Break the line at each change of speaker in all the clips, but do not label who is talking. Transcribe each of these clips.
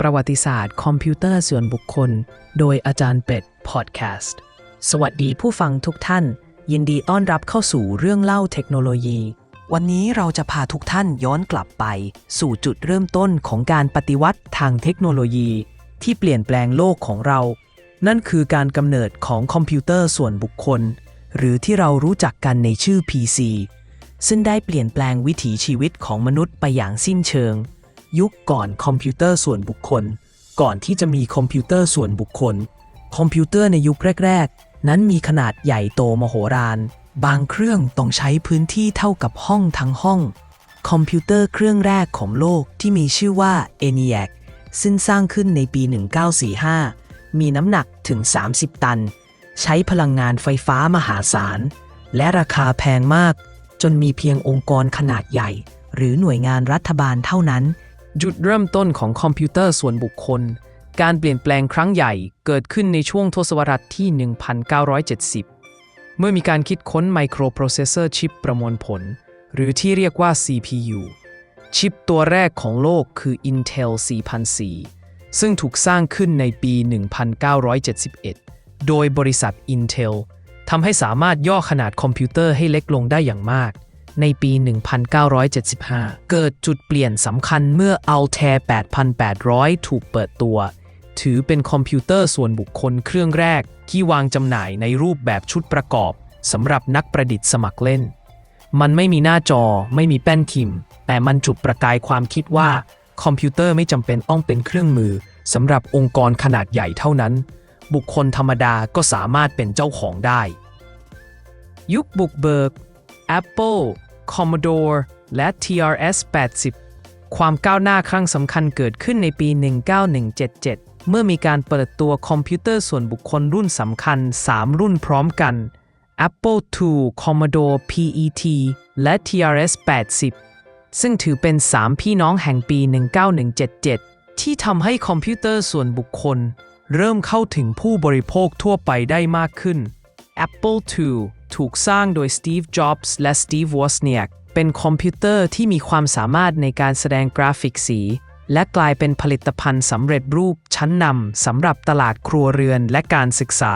ประวัติศาสตร์คอมพิวเตอร์ส่วนบุคคล โดยอาจารย์เป็ดพอดแคสต์สวัสดีผู้ฟังทุกท่าน ยินดีต้อนรับเข้าสู่เรื่องเล่าเทคโนโลยี วันนี้เราจะพาทุกท่านย้อนกลับไป สู่จุดเริ่มต้นของการปฏิวัติทางเทคโนโลยี ที่เปลี่ยนแปลงโลกของเรา นั่นคือการกำเนิดของคอมพิวเตอร์ส่วนบุคคล หรือที่เรารู้จักกันในชื่อ PC ซึ่งได้เปลี่ยนแปลงวิถีชีวิตของมนุษย์ไปอย่างสิ้นเชิง ยุคก่อนคอมพิวเตอร์ส่วนบุคคล ก่อนที่จะมีคอมพิวเตอร์ส่วนบุคคล คอมพิวเตอร์ในยุคแรก ๆ นั้นมีขนาดใหญ่โตมโหฬารบางเครื่องต้องใช้พื้นที่เท่ากับห้องทั้งห้อง คอมพิวเตอร์เครื่องแรกของโลกที่มีชื่อว่า ENIAC ซึ่งสร้างขึ้นในปี 1945 มีน้ำหนักถึง 30 ตัน ใช้พลังงานไฟฟ้ามหาศาล และราคาแพงมาก จนมีเพียงองค์กรขนาดใหญ่ หรือหน่วยงานรัฐบาลเท่านั้น จุดเริ่มต้นของคอมพิวเตอร์ส่วนบุคคล การเปลี่ยนแปลงครั้งใหญ่เกิดขึ้นในช่วงทศวรรษที่ 1970 เมื่อมีการคิดค้นไมโครโปรเซสเซอร์ชิปประมวลผล หรือที่เรียกว่า CPU ชิปตัวแรกของโลกคือ Intel 4004 ซึ่งถูกสร้างขึ้นในปี 1971 โดยบริษัท Intel ทำให้สามารถย่อขนาดคอมพิวเตอร์ให้เล็กลงได้อย่างมาก ในปี 1975 เกิดจุดเปลี่ยนสำคัญเมื่อ Altair 8800 ถูกเปิดตัว ถือเป็นคอมพิวเตอร์ส่วนบุคคลเครื่องแรก ที่วางจำหน่ายในรูปแบบชุดประกอบสำหรับนักประดิษฐ์สมัครเล่น มันไม่มีหน้าจอไม่มีแป้นพิมพ์ แต่มันจุดประกายความคิดว่า คอมพิวเตอร์ไม่จำเป็นต้องเป็นเครื่องมือสำหรับองค์กรขนาดใหญ่เท่านั้น บุคคลธรรมดาก็สามารถเป็นเจ้าของได้ ยุคบุกเบิก Apple Commodore และ TRS 80 ความก้าวหน้าครั้งสำคัญเกิดขึ้นในปี 19177 เมื่อมีการเปิดตัวคอมพิวเตอร์ส่วนบุคคลรุ่นสำคัญ 3 รุ่นพร้อมกัน Apple II Commodore PET และ TRS 80 ซึ่งถือเป็น 3 พี่น้องแห่งปี 19177 ที่ทำให้คอมพิวเตอร์ส่วนบุคคล เริ่มเข้าถึงผู้บริโภคทั่วไปได้มากขึ้น Apple II ถูกสร้างโดย Steve Jobs และ Steve Wozniak เป็นคอมพิวเตอร์ที่มีความสามารถในการแสดงกราฟิกสี และกลายเป็นผลิตภัณฑ์สำเร็จรูปชั้นนำสำหรับตลาดครัวเรือนและการศึกษา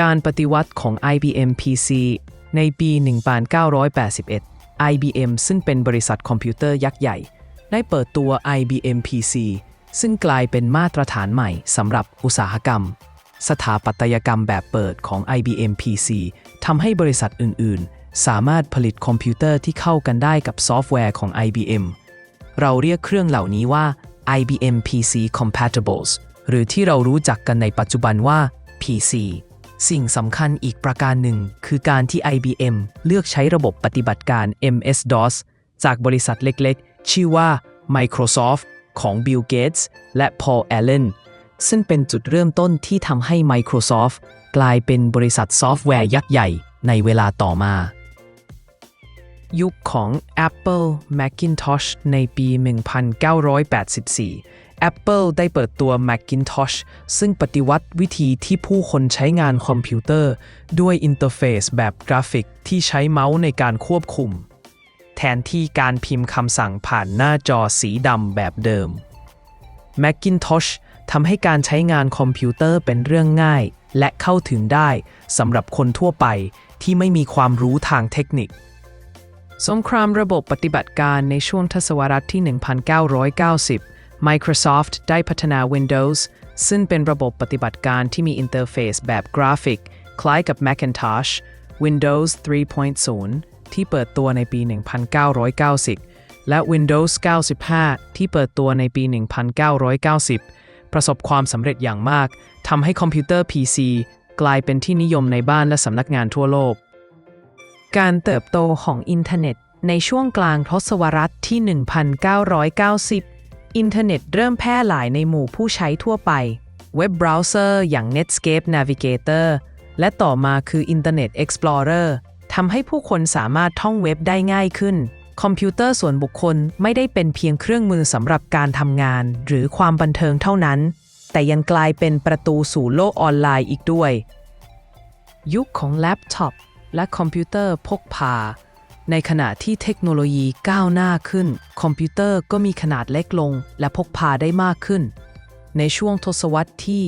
การปฏิวัติของ IBM PC ในปี 1981 IBM ซึ่งเป็นบริษัทคอมพิวเตอร์ยักษ์ใหญ่ ได้เปิดตัว IBM PC ซึ่งกลายเป็นมาตรฐานใหม่สำหรับอุตสาหกรรม สถาปัตยกรรมแบบเปิดของ IBM PC ทำให้บริษัทอื่น ๆ สามารถผลิตคอมพิวเตอร์ที่เข้ากันได้กับซอฟต์แวร์ของ IBM เราเรียกเครื่องเหล่านี้ว่า IBM PC Compatibles หรือที่เรารู้จักกันในปัจจุบันว่า PC สิ่งสำคัญอีกประการหนึ่ง คือการที่ IBM เลือกใช้ระบบปฏิบัติการ MS-DOS จากบริษัทเล็ก ๆ ชื่อว่า Microsoft ของ Bill Gates และ Paul Allen ซึ่งเป็นจุดเริ่มต้นที่ทำให้ Microsoft กลายเป็นบริษัทซอฟต์แวร์ยักษ์ใหญ่ในเวลาต่อมา ยุคของ Apple Macintosh ในปี 1984 Apple ได้เปิดตัว Macintosh ซึ่งปฏิวัติวิธีที่ผู้คนใช้งานคอมพิวเตอร์ ด้วยอินเทอร์เฟซแบบกราฟิกที่ใช้เมาส์ในการควบคุม แทนที่การพิมพ์คำสั่งผ่านหน้าจอสีดำแบบเดิม Macintosh ทำให้การใช้งานคอมพิวเตอร์เป็นเรื่องง่าย และเข้าถึงได้สำหรับคนทั่วไปที่ไม่มีความรู้ทางเทคนิค สงครามระบบปฏิบัติการในช่วงทศวรรษที่ 1990 Microsoft ได้พัฒนา Windows ซึ่งเป็นระบบปฏิบัติการที่มีอินเทอร์เฟซแบบกราฟิก คล้ายกับ Macintosh Windows 3.0 ที่เปิดตัวในปี 1990 และ Windows 95 ที่เปิดตัวในปี 1990 ประสบความสำเร็จอย่างมากทำให้คอมพิวเตอร์ PC กลายเป็นที่นิยมในบ้านและสำนักงานทั่วโลก การเติบโตของอินเทอร์เน็ตในช่วงกลางทศวรรษที่ 1990 อินเทอร์เน็ตเริ่มแพร่หลายในหมู่ผู้ใช้ทั่วไป เว็บเบราว์เซอร์อย่าง Netscape Navigator และต่อมาคือ Internet Explorer ทำให้ผู้คนสามารถท่องเว็บได้ง่ายขึ้น คอมพิวเตอร์ส่วนบุคคลไม่ได้เป็นเพียงเครื่องมือสำหรับการทำงาน หรือความบันเทิงเท่านั้น แต่ยังกลายเป็นประตูสู่โลกออนไลน์อีกด้วย ยุคของแล็ปท็อปและคอมพิวเตอร์พกพา ในขณะที่เทคโนโลยีก้าวหน้าขึ้น คอมพิวเตอร์ก็มีขนาดเล็กลง และพกพาได้มากขึ้น ในช่วงทศวรรษที่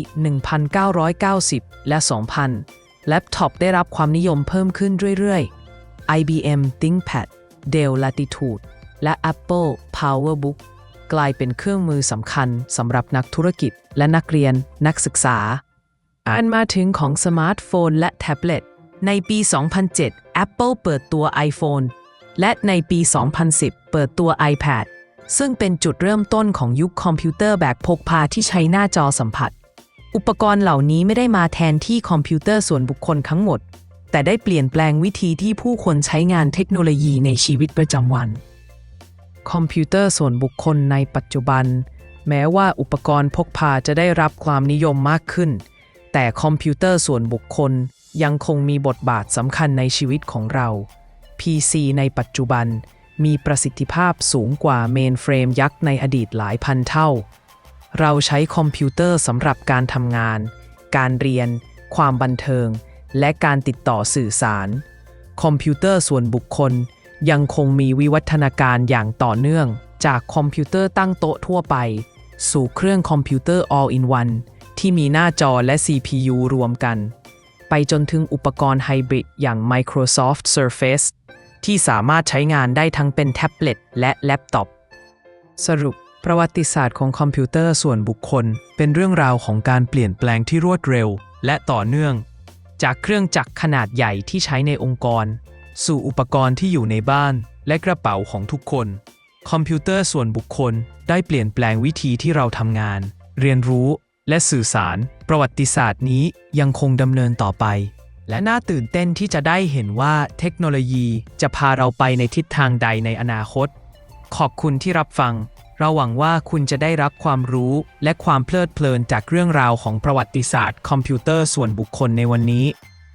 1990 และ 2000 แล็ปท็อปได้รับความนิยมเพิ่มขึ้นเรื่อยๆ IBM ThinkPad Dell Latitude และ Apple PowerBook กลายเป็นเครื่องมือสำคัญสำหรับนักธุรกิจและนักเรียนนักศึกษาอ่านมาถึงของสมาร์ทโฟนและแท็บเล็ต ในปี 2007 Apple เปิดตัว iPhone และในปี 2010 เปิดตัว iPad ซึ่งเป็นจุดเริ่มต้นของยุคคอมพิวเตอร์แบบพกพาที่ใช้หน้าจอสัมผัส อุปกรณ์เหล่านี้ไม่ได้มาแทนที่คอมพิวเตอร์ส่วนบุคคลทั้งหมด แต่ได้เปลี่ยนแปลงวิธีที่ผู้คนใช้งานเทคโนโลยีในชีวิตประจำวัน คอมพิวเตอร์ส่วนบุคคลในปัจจุบัน แม้ว่าอุปกรณ์พกพาจะได้รับความนิยมมากขึ้น แต่คอมพิวเตอร์ส่วนบุคคลยังคงมีบทบาทสำคัญในชีวิตของเรา PC ในปัจจุบันมีประสิทธิภาพสูงกว่าเมนเฟรมยักษ์ในอดีตหลายพันเท่า เราใช้คอมพิวเตอร์สำหรับการทำงาน การเรียน ความบันเทิง และการติดต่อสื่อสาร คอมพิวเตอร์ส่วนบุคคล ยังคงมีวิวัฒนาการอย่างต่อเนื่อง จากคอมพิวเตอร์ตั้งโต๊ะทั่วไป สู่เครื่องคอมพิวเตอร์ all-in-one ที่มีหน้าจอและ CPU รวมกัน ไปจนถึงอุปกรณ์ไฮบริดอย่าง Microsoft Surface ที่สามารถใช้งานได้ทั้งเป็นแท็บเล็ตและแล็ปท็อป สรุปประวัติศาสตร์ของคอมพิวเตอร์ส่วนบุคคล เป็นเรื่องราวของการเปลี่ยนแปลงที่รวดเร็ว และต่อเนื่อง จากเครื่องจักรขนาดใหญ่ที่ใช้ในองค์กร สู่อุปกรณ์ที่อยู่ในบ้านและกระเป๋าของทุกคน คอมพิวเตอร์ส่วนบุคคลได้เปลี่ยนแปลงวิธีที่เราทำงาน เรียนรู้และสื่อสาร ประวัติศาสตร์นี้ยังคงดำเนินต่อไป และน่าตื่นเต้นที่จะได้เห็นว่าเทคโนโลยีจะพาเราไปในทิศทางใดในอนาคต ขอบคุณที่รับฟัง เราหวังว่าคุณจะได้รับความรู้และความเพลิดเพลินจากเรื่องราวของประวัติศาสตร์คอมพิวเตอร์ส่วนบุคคลในวันนี้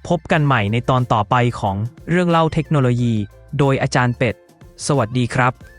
พบกันใหม่ในตอนต่อไปของเรื่องเล่าเทคโนโลยี โดยอาจารย์เป็ด สวัสดีครับ